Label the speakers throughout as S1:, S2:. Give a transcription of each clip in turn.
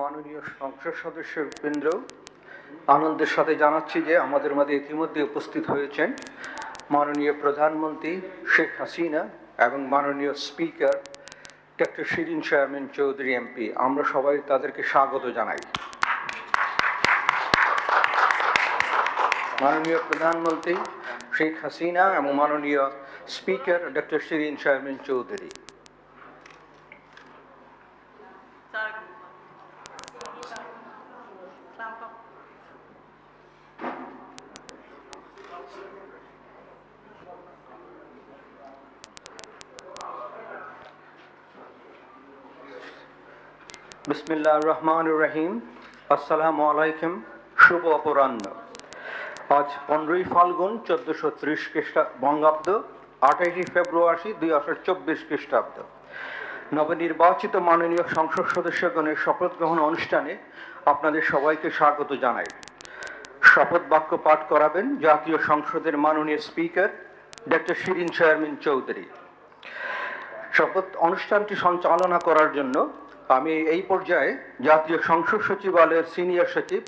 S1: মাননীয় সংসদ সদস্য বৃন্দ আনন্দের সাথে জানাচ্ছি যে আমাদের মাঝে ইতিমধ্যে উপস্থিত হয়েছেন মাননীয় প্রধানমন্ত্রী শেখ হাসিনা এবং মাননীয় speaker doctor Shirin Shahmin Chowdhury MP. আমরা সবাই তাদেরকে স্বাগত জানাই। মাননীয় প্রধানমন্ত্রী শেখ হাসিনা এবং মাননীয় স্পিকার ডক্টর শিরিন শাহমিন চৌধুরী। বিসমিল্লাহ রহমান রহিম। আসসালামু আলাইকুম শুভ অপরাহ্ন। আজ পনেরোই ফাল্গুন চোদ্দশো ত্রিশ খ্রিস্টাব্দ বঙ্গাব্দ আঠাশে ফেব্রুয়ারি দুই হাজার চব্বিশ খ্রিস্টাব্দ। নবনির্বাচিত মাননীয় সংসদ সদস্যগণের শপথ গ্রহণ অনুষ্ঠানে আপনাদের সবাইকে স্বাগত জানাই। শপথ বাক্য পাঠ করাবেন জাতীয় সংসদের মাননীয় স্পিকার ডক্টর শিরিন শারমিন চৌধুরী। শপথ অনুষ্ঠানটি সঞ্চালনা করার জন্য আমি এই পর্যায়ে জাতীয় সংসদ সচিবালয়ের সিনিয়র সচিব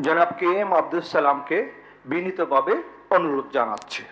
S1: জনাব কে এম আব্দুল সালামকে বিনীতভাবে অনুরোধ জানাচ্ছি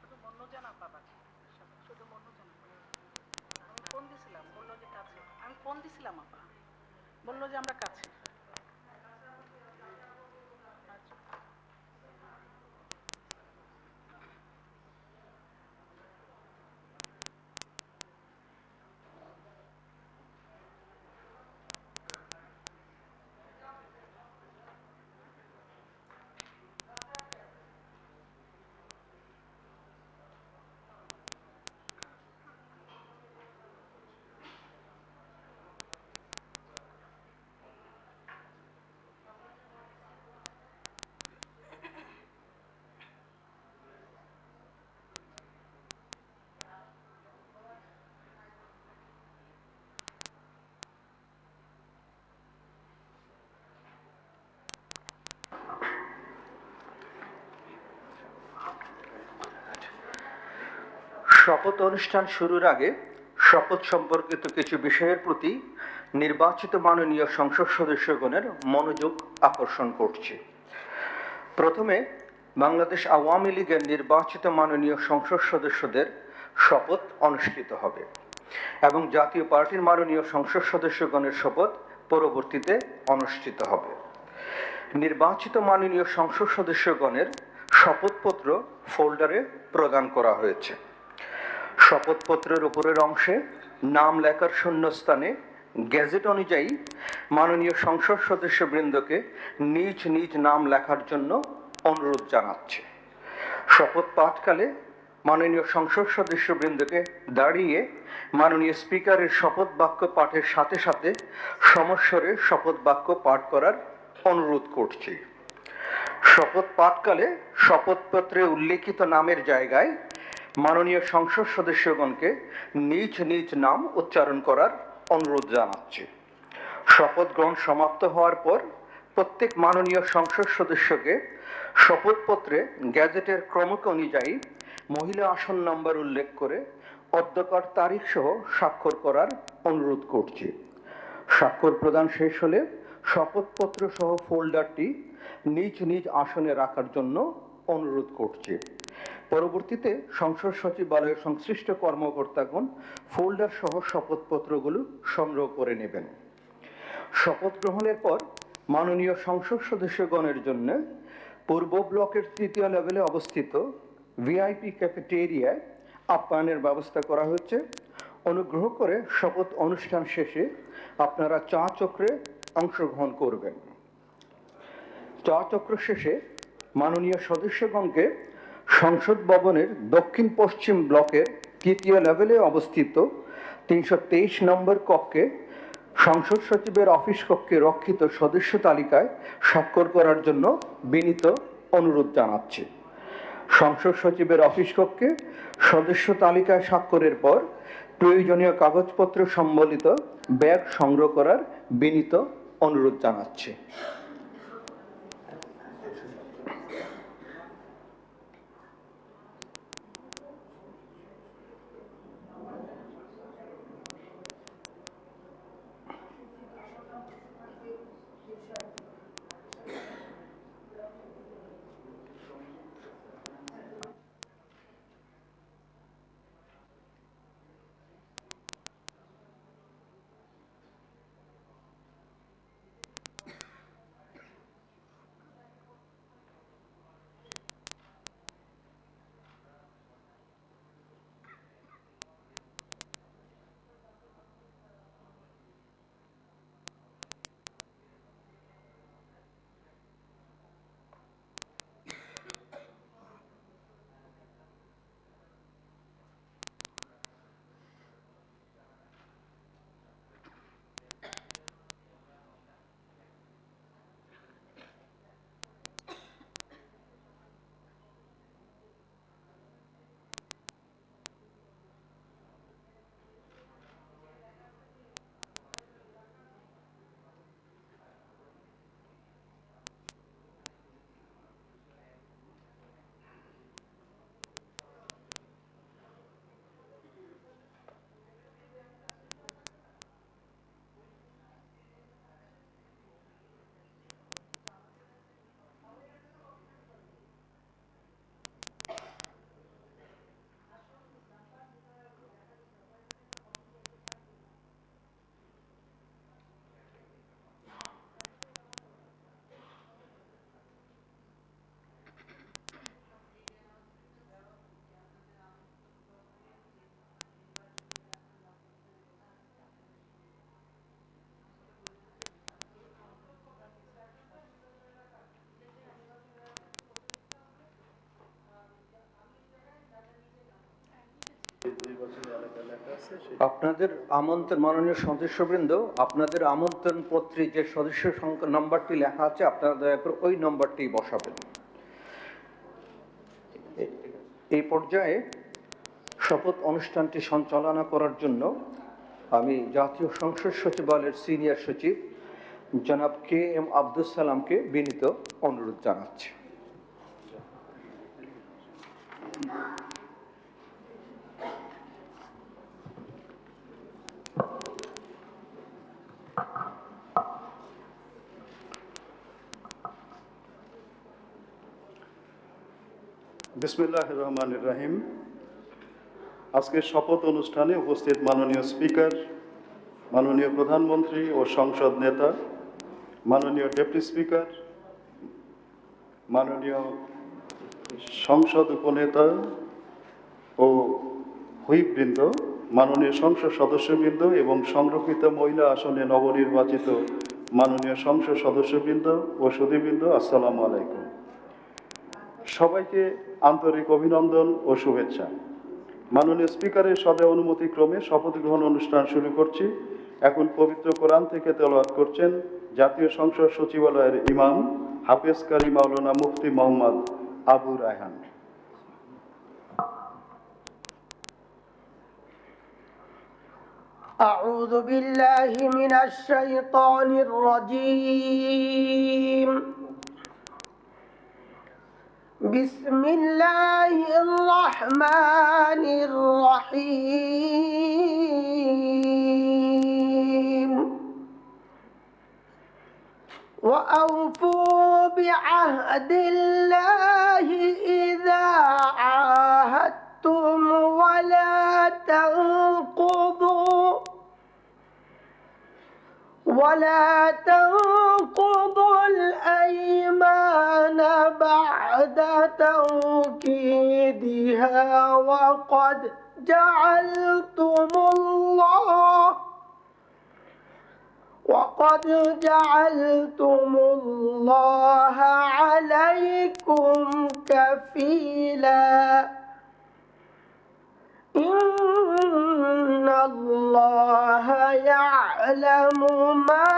S2: শুধু মনোজন আপা বাকি শুধু মনোজন আপা। আমি ফোন দিছিলাম বলল যে কাছে আমি ফোন দিছিলাম আপা। বলল যে আমরা কাছে।
S1: শপথ অনুষ্ঠান শুরুর আগে শপথ সম্পর্কিত কিছু বিষয়ের প্রতি নির্বাচিত মাননীয় সংসদ সদস্যগণের মনোযোগ আকর্ষণ করছি। প্রথমে, বাংলাদেশ আওয়ামী লীগের নির্বাচিত মাননীয় সংসদ সদস্যদের শপথ অনুষ্ঠিত হবে এবং জাতীয় পার্টির মাননীয় সংসদ সদস্যগণের শপথ পরবর্তীতে অনুষ্ঠিত হবে। নির্বাচিত মাননীয় সংসদ সদস্যগণের শপথপত্র ফোল্ডারে প্রদান করা হয়েছে। শপথপত্রের উপরের অংশে নাম লেখার শূন্যস্থানে গ্যাজেট অনুযায়ী মাননীয় সংসদ সদস্যবৃন্দকে নিজ নিজ নাম লেখার জন্য অনুরোধ জানাচ্ছে। শপথ পাঠকালে মাননীয় সংসদ সদস্যবৃন্দকে দাঁড়িয়ে মাননীয় স্পিকারের শপথ বাক্য পাঠের সাথে সাথে সমস্বরে শপথ বাক্য পাঠ করার অনুরোধ করছি। শপথ পাঠকালে শপথপত্রে উল্লেখিত নামের জায়গায় মাননীয় সংসদ সদস্যগণকে নিজ নিজ নাম উচ্চারণ করার অনুরোধ জানাচ্ছি। শপথ গ্রহণ সমাপ্ত হওয়ার পর প্রত্যেক মাননীয় সংসদ সদস্যকে শপথপত্রে গ্যাজেটের ক্রমক অনুযায়ী মহিলা আসন নম্বর উল্লেখ করে অধ্যকার তারিখ সহ স্বাক্ষর করার অনুরোধ করছি। স্বাক্ষর প্রদান শেষ হলে শপথপত্র সহ ফোল্ডারটি নিজ নিজ আসনে রাখার জন্য অনুরোধ করছি। পরবর্তীতে সংসদ সচিবালয়ের সংশ্লিষ্ট কর্মকর্তাগণ ফোল্ডার সহ শপথপত্রগুলো সংগ্রহ করে নেবেন। শপথ গ্রহণের পর মাননীয় সংসদ সদস্যগণের জন্য পূর্ব ব্লকের তৃতীয় লেভেলে অবস্থিত ভিআইপি ক্যাফেটেরিয়ায় আপ্যায়নের ব্যবস্থা করা হচ্ছে অনুগ্রহ করে শপথ অনুষ্ঠান শেষে আপনারা চা চক্রে অংশগ্রহণ করবেন। চা চক্র শেষে মাননীয় সদস্যগণকে সংসদ ভবনের দক্ষিণ পশ্চিম ব্লকের তৃতীয় লেভেলে অবস্থিত তিনশো তেইশ নম্বর কক্ষে সংসদ সচিবের অফিস কক্ষে রক্ষিত সদস্য তালিকায় স্বাক্ষর করার জন্য বিনীত অনুরোধ জানাচ্ছি। সংসদ সচিবের অফিস কক্ষে সদস্য তালিকায় স্বাক্ষরের পর প্রয়োজনীয় কাগজপত্র সম্বলিত ব্যাগ সংগ্রহ করার বিনীত অনুরোধ জানাচ্ছি। আপনাদের আমন্ত্রণ, মাননীয় সদস্যবৃন্দ, আপনাদের আমন্ত্রণ পত্রে যে সদস্য সংখ্যা, নাম্বারটি লেখা আছে, আপনারা দয়া করে ওই নম্বরটি বসাবেন। এই পর্যায়ে শপথ অনুষ্ঠানটি সঞ্চালনা করার জন্য আমি জাতীয় সংসদ সচিবালয়ের সিনিয়র সচিব জনাব কে এম আব্দুল সালামকে বিনীত অনুরোধ জানাচ্ছি।
S3: বিসমিল্লাহ রহমান রাহিম আজকের শপথ অনুষ্ঠানে উপস্থিত মাননীয় স্পিকার, মাননীয় প্রধানমন্ত্রী ও সংসদ নেতা, মাননীয় ডেপুটি স্পিকার, মাননীয় সংসদ উপনেতা ও হুইপবৃন্দ, মাননীয় সংসদ সদস্যবৃন্দ এবং সংরক্ষিত মহিলা আসনে নবনির্বাচিত মাননীয় সংসদ সদস্যবৃন্দ ও সুধীবৃন্দ, আসসালামু আলাইকুম। সবাইকে আন্তরিক অভিনন্দন ও শুভেচ্ছা মাননীয় স্পিকারের সদে অনুমতিক্রমে শপথ গ্রহণ অনুষ্ঠান শুরু করছি এখন পবিত্র কোরআন থেকে তেলাওয়াত করছেন জাতীয় সংসদ সচিবালয়ের ইমাম হাফেজ কারি মাওলানা মুফতি মোহাম্মদ আবু রায়হান
S4: أعوذ بالله من الشيطان الرجيم بسم الله الرحمن الرحيم. وأوفوا بعهد الله إذا عاهدتم ولا تنقضوا ولا تنقضوا الأيمان بعد توكيدها وقد جعلتم الله وقد جعلتم الله عليكم كفيلا. إن الله يعلم ما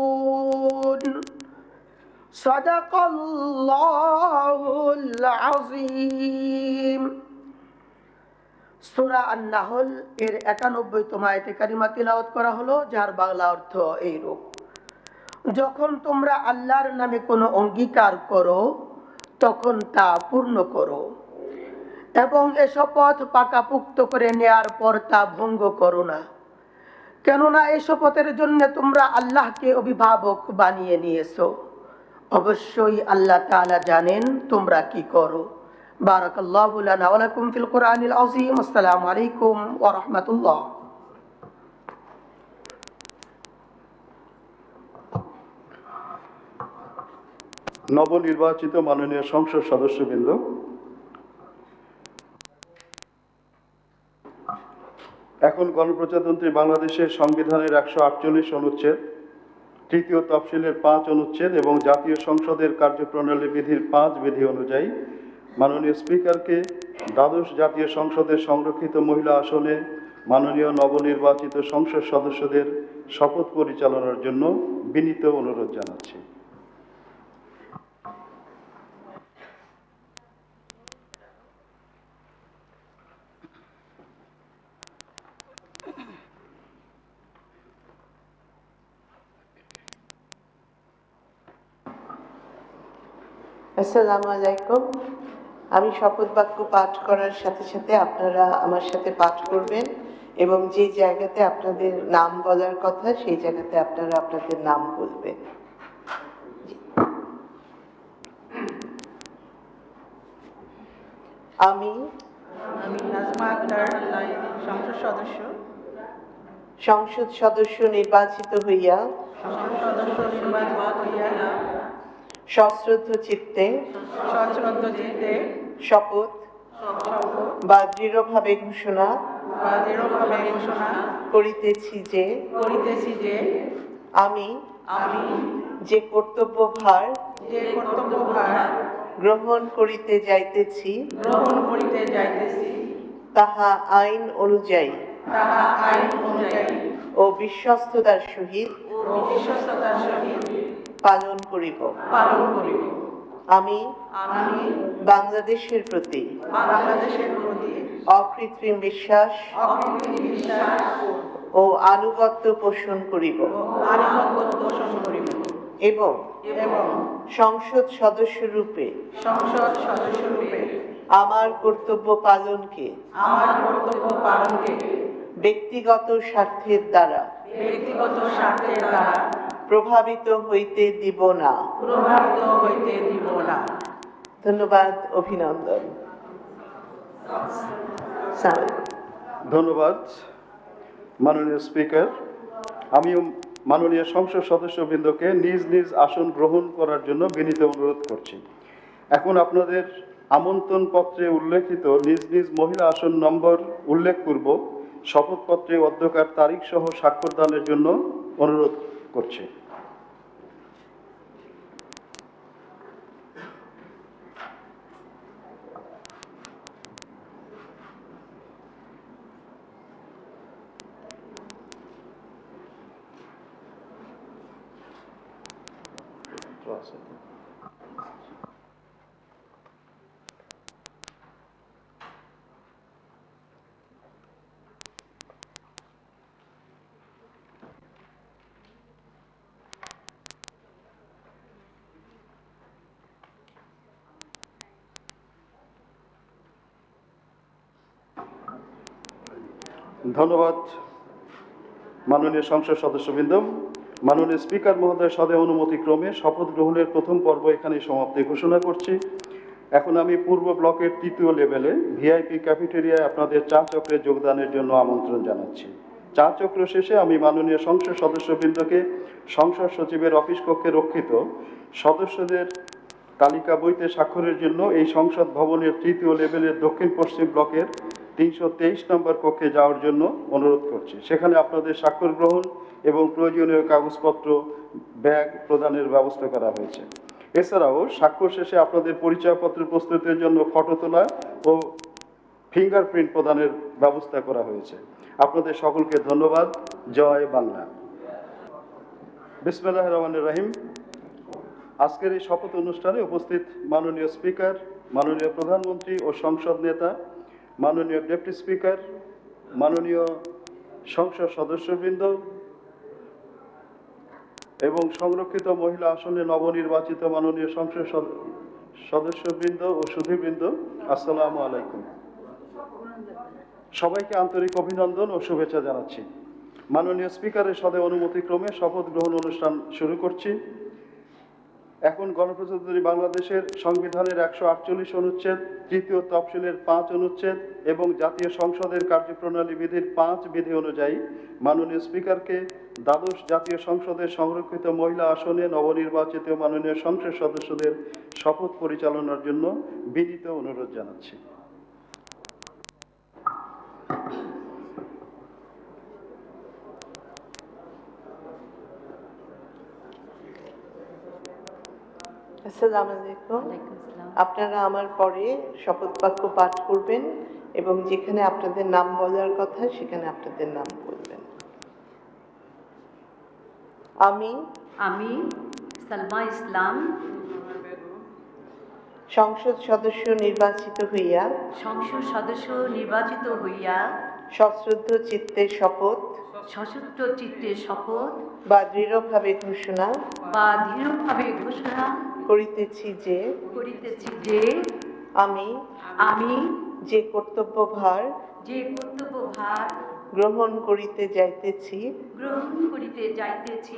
S4: تفعلون صدق الله العظيم সুরা আন্নাহল এর একানব্বইতম আয়তে কারিমা তিলাওয়াত করা হলো যার বাংলা অর্থ এইরূপ যখন তোমরা আল্লাহর নামে কোনো অঙ্গীকার করো তখন তা পূর্ণ করো এবং এ শপথ পাকাপুক্ত করে নেয়ার পর তা ভঙ্গ করো না কেননা এই শপথের জন্য তোমরা আল্লাহকে অভিভাবক বানিয়ে নিয়েছো অবশ্যই আল্লাহ তাআলা জানেন তোমরা কি করো بارك الله لنا ولكم في القرآن العظيم السلام عليكم ورحمة الله
S3: নবনির্বাচিত মাননীয় সংসদ সদস্যবৃন্দ এখন গণপ্রজাতন্ত্রী বাংলাদেশের সংবিধানের একশো আটচল্লিশ অনুচ্ছেদ, তৃতীয় তফসিলের পাঁচ অনুচ্ছেদ এবং জাতীয় সংসদের কার্যপ্রণালী বিধির পাঁচ বিধি অনুযায়ী মাননীয় স্পিকারকে দ্বাদশ জাতীয় সংসদের সংরক্ষিত মহিলা আসনে মাননীয় নবনির্বাচিত সংসদ সদস্যদের শপথ পরিচালনার জন্য বিনীত অনুরোধ জানাচ্ছি।
S5: আসসালামু আলাইকুম। আমি শপথ বাক্য পাঠ করার সাথে সাথে আপনারা আমার সাথে পাঠ করবেন এবং যে জায়গাতে আপনাদের নাম বলার কথা সেই জায়গাতে আপনারা আপনাদের নাম বলবেন। আমি
S2: আমি নাজমা আক্তার সংসদ সদস্য।
S5: সংসদ সদস্য নির্বাচিত হইয়া
S2: সংসদ সদস্য নির্বাচিত হইয়া
S5: সশ্রদ্ধ চিত্তে
S2: সশ্রদ্ধ চিত্তে
S5: শপথ বা দৃঢ়ভাবে ঘোষণা
S2: বা দৃঢ়ভাবে ঘোষণা
S5: করিতেছি যে
S2: করিতেছি যে
S5: আমি
S2: আমি
S5: যে কর্তব্য ভার
S2: যে কর্তব্যভার
S5: গ্রহণ করিতে যাইতেছি
S2: গ্রহণ করিতে যাইতেছি
S5: তাহা আইন অনুযায়ী
S2: তাহা আইন অনুযায়ী
S5: ও বিশ্বস্ততার সহিত
S2: ও বিশ্বস্ততার সহিত
S5: পালন করিব।
S2: পালন করিব।
S5: আমি
S2: আমি
S5: বাংলাদেশের প্রতি
S2: বাংলাদেশের প্রতি
S5: অকৃত্রিম বিশ্বাস
S2: অকৃত্রিম বিশ্বাস
S5: ও আনুগত্য পোষণ করিব।
S2: আনুগত্য পোষণ করিব।
S5: এবং সংসদ সদস্য রূপে
S2: সংসদ সদস্যরূপে
S5: আমার কর্তব্য পালনকে
S2: আমার কর্তব্য পালনকে
S5: ব্যক্তিগত স্বার্থের দ্বারা
S2: ব্যক্তিগত স্বার্থের দ্বারা
S5: প্রভাবিত হইতে দিব না।
S2: প্রভাবিত হইতে দিব না।
S5: ধন্যবাদ অভিনন্দন।
S3: ধন্যবাদ মাননীয় স্পিকার। আমি মাননীয় সংসদ সদস্যবৃন্দকে নিজ নিজ আসন গ্রহণ করার জন্য বিনীত অনুরোধ করছি। এখন আপনাদের আমন্ত্রণ পত্রে উল্লেখিত নিজ নিজ মহিলা আসন নম্বর উল্লেখ পূর্ব শপথপত্রে অধ্যকার তারিখ সহ স্বাক্ষরদানের জন্য অনুরোধ করছে Grazie. ধন্যবাদ, মাননীয় সংসদ সদস্যবৃন্দ। মাননীয় স্পিকার মহোদয়, সদয় অনুমতিক্রমে শপথ গ্রহণের প্রথম পর্ব এখানে সমাপ্তি ঘোষণা করছি। এখন আমি পূর্ব ব্লকের তৃতীয় লেভেলে ভিআইপি ক্যাফেটেরিয়ায় আপনাদের চা চক্রে যোগদানের জন্য আমন্ত্রণ জানাচ্ছি। চা চক্র শেষে আমি মাননীয় সংসদ সদস্যবৃন্দকে সংসদ সচিবের অফিস কক্ষে রক্ষিত সদস্যদের তালিকা বইতে স্বাক্ষরের জন্য এই সংসদ ভবনের তৃতীয় লেভেলের দক্ষিণ পশ্চিম ব্লকের তিনশো তেইশ নম্বর কক্ষে যাওয়ার জন্য অনুরোধ করছি। সেখানে আপনাদের স্বাক্ষর গ্রহণ এবং প্রয়োজনীয় কাগজপত্র, ব্যাগ প্রদানের ব্যবস্থা করা হয়েছে। এছাড়াও স্বাক্ষর শেষে আপনাদের পরিচয়পত্র প্রস্তুতের জন্য ফটো তোলা ও ফিঙ্গারপ্রিন্ট প্রদানের ব্যবস্থা করা হয়েছে। আপনাদের সকলকে ধন্যবাদ। জয় বাংলা। বিসমিল্লাহ রহমান রাহিম। আজকের এই শপথ অনুষ্ঠানে উপস্থিত মাননীয় স্পিকার, মাননীয় প্রধানমন্ত্রী ও সংসদ নেতা মাননীয় ডেপুটি স্পিকার, মাননীয় সংসদ সদস্যবৃন্দ এবং সংরক্ষিত মহিলা আসনে নবনির্বাচিত মাননীয় সংসদ সদ- সদস্যবৃন্দ ও সুধীবৃন্দ, আসসালামু আলাইকুম। সবাইকে আন্তরিক অভিনন্দন ও শুভেচ্ছা জানাচ্ছি। মাননীয় স্পিকারের সদে অনুমতিক্রমে শপথ গ্রহণ অনুষ্ঠান শুরু করছি। এখন গণপ্রজাতন্ত্রী বাংলাদেশের সংবিধানের একশো আটচল্লিশ অনুচ্ছেদ, তৃতীয় তফসিলের পাঁচ অনুচ্ছেদ এবং জাতীয় সংসদের কার্যপ্রণালী বিধির পাঁচ বিধি অনুযায়ী মাননীয় স্পিকারকে দ্বাদশ জাতীয় সংসদের সংরক্ষিত মহিলা আসনে নবনির্বাচিত মাননীয় সংসদ সদস্যদের শপথ পরিচালনার জন্য বিনীত অনুরোধ জানাচ্ছি।
S5: আসসালামু আলাইকুম। আপনারা আমার পরে শপথ বাক্য পাঠ করবেন এবং যেখানে আপনাদের নাম বলার কথা সেখানে আপনাদের নাম বলবেন। আমি
S6: আমি সালমা ইসলাম।
S5: সংসদ সদস্য নির্বাচিত হইয়া
S6: সংসদ সদস্য নির্বাচিত হইয়া
S5: সশ্রদ্ধ চিত্তের শপথ
S6: সশস্ত্র চিত্রের শপথ
S5: বা দৃঢ়ভাবে ঘোষণা
S6: বা দৃঢ়ভাবে ঘোষণা
S5: করিতেছি যে
S6: করিতেছি যে
S5: আমি
S6: আমি
S5: যে কর্তব্যভার
S6: যে কর্তব্য ভার
S5: গ্রহণ করিতে যাইতেছি
S6: গ্রহণ করিতে যাইতেছি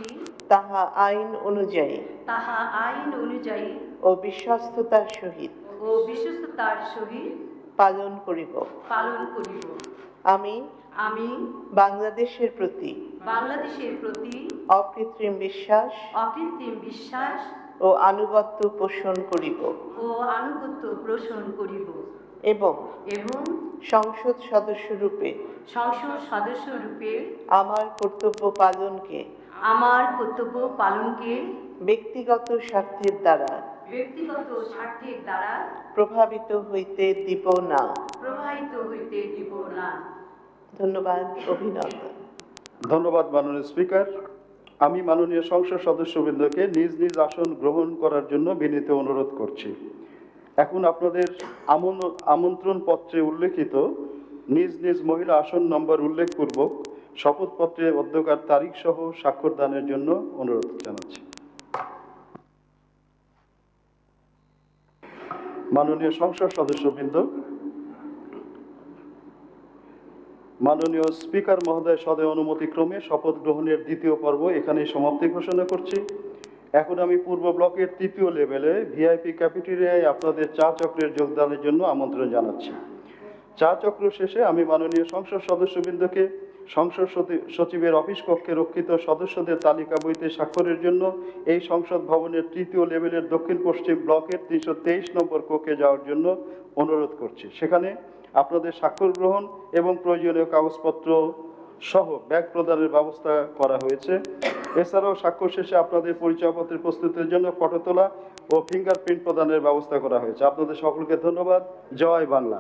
S5: তাহা আইন অনুযায়ী
S6: তাহা আইন অনুযায়ী
S5: ও বিশ্বস্ততার সহিত
S6: ও বিশ্বস্ততার সহিত
S5: পালন করিব।
S6: পালন করিব।
S5: আমি
S6: আমি
S5: বাংলাদেশের প্রতি
S6: বাংলাদেশের প্রতি
S5: অকৃত্রিম বিশ্বাস
S6: অকৃত্রিম বিশ্বাস
S5: ও আনুগত্য পোষণ করিব।
S6: ও আনুগত্য পোষণ করিব।
S5: এবং
S6: এবং
S5: সংসদ সদস্য রূপে
S6: সংসদ সদস্য রূপে
S5: আমার কর্তব্য পালনকে
S6: আমার কর্তব্য পালনকে
S5: ব্যক্তিগত স্বার্থের দ্বারা
S6: ব্যক্তিগত স্বার্থের দ্বারা
S5: প্রভাবিত হইতে দিব না।
S6: প্রভাবিত হইতে দিব না।
S5: ধন্যবাদ অভিনন্দন।
S3: ধন্যবাদ মাননীয় স্পিকার। আমি মাননীয় সংসদ সদস্যবৃন্দকে নিজ নিজ আসন গ্রহণ করার জন্য বিনীত অনুরোধ করছি। এখন আপনাদের আমন- আমন্ত্রণ পত্রে উল্লেখিত নিজ নিজ মহিলা আসন নম্বর উল্লেখ উল্লেখপূর্বক শপথপত্রে অধ্যকার তারিখ সহ স্বাক্ষর দানের জন্য অনুরোধ জানাচ্ছি। মাননীয় সংসদ সদস্যবৃন্দ মাননীয় স্পিকার মহোদয় সদয় অনুমতিক্রমে শপথ গ্রহণের দ্বিতীয় পর্ব এখানে সমাপ্তি ঘোষণা করছি। এখন আমি পূর্ব ব্লকের তৃতীয় লেভেলে ভিআইপি ক্যাফেটেরিয়ায় আপনাদের চা চক্রের যোগদানের জন্য আমন্ত্রণ জানাচ্ছি। চা চক্র শেষে আমি মাননীয় সংসদ সদস্যবৃন্দকে সংসদ সচিবের অফিস কক্ষে রক্ষিত সদস্যদের তালিকা বইতে স্বাক্ষরের জন্য এই সংসদ ভবনের তৃতীয় লেভেলের দক্ষিণ পশ্চিম ব্লকের তিনশো তেইশ নম্বর কক্ষে যাওয়ার জন্য অনুরোধ করছি। সেখানে আপনাদের স্বাক্ষর গ্রহণ এবং প্রয়োজনীয় কাগজপত্র সহ ব্যাগ প্রদানের ব্যবস্থা করা হয়েছে। এছাড়াও স্বাক্ষর শেষে আপনাদের পরিচয়পত্রের প্রস্তুতির জন্য ফটো তোলা ও ফিঙ্গারপ্রিন্ট প্রদানের ব্যবস্থা করা হয়েছে। আপনাদের সকলকে ধন্যবাদ। জয় বাংলা।